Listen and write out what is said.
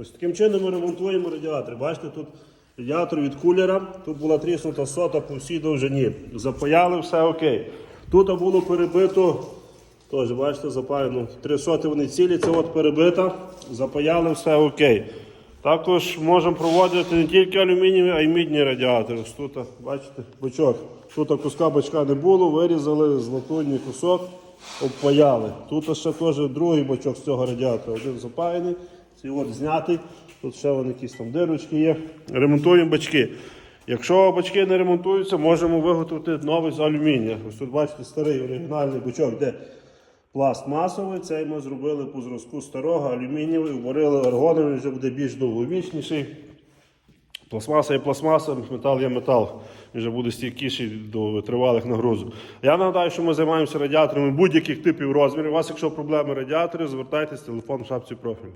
Ось таким чином ми ремонтуємо радіатори. Бачите, тут радіатор від кулера, тут була тріснута сота по всій довжині. Запаяли, все окей. Тут було перебито, теж бачите, запаяно. Три соти вони цілі, це от перебита, запаяли, все окей. Також можемо проводити не тільки алюмінієві, а й мідні радіатори. Ось тут, бачите, бочок. Тут куска бочка не було, вирізали з латунні кусок, обпаяли. Тут ще теж другий бочок з цього радіатора. Один запаяний, цей от знятий. Тут ще вон якісь там дирочки є. Ремонтуємо бачки. Якщо бачки не ремонтуються, можемо виготовити новий з алюмінія. Ось тут бачите старий оригінальний бачок, де пластмасовий. Цей ми зробили по зразку старого, алюмінієвий, варили аргоном, вже буде більш довговічніший. Пластмаса є пластмаса, метал є метал. Він вже буде стійкіший до витривалих нагрузок. Я нагадаю, що ми займаємося радіаторами будь-яких типів розмірів. У вас, якщо проблеми радіаторів, звертайтесь, телефон в шапці профілю.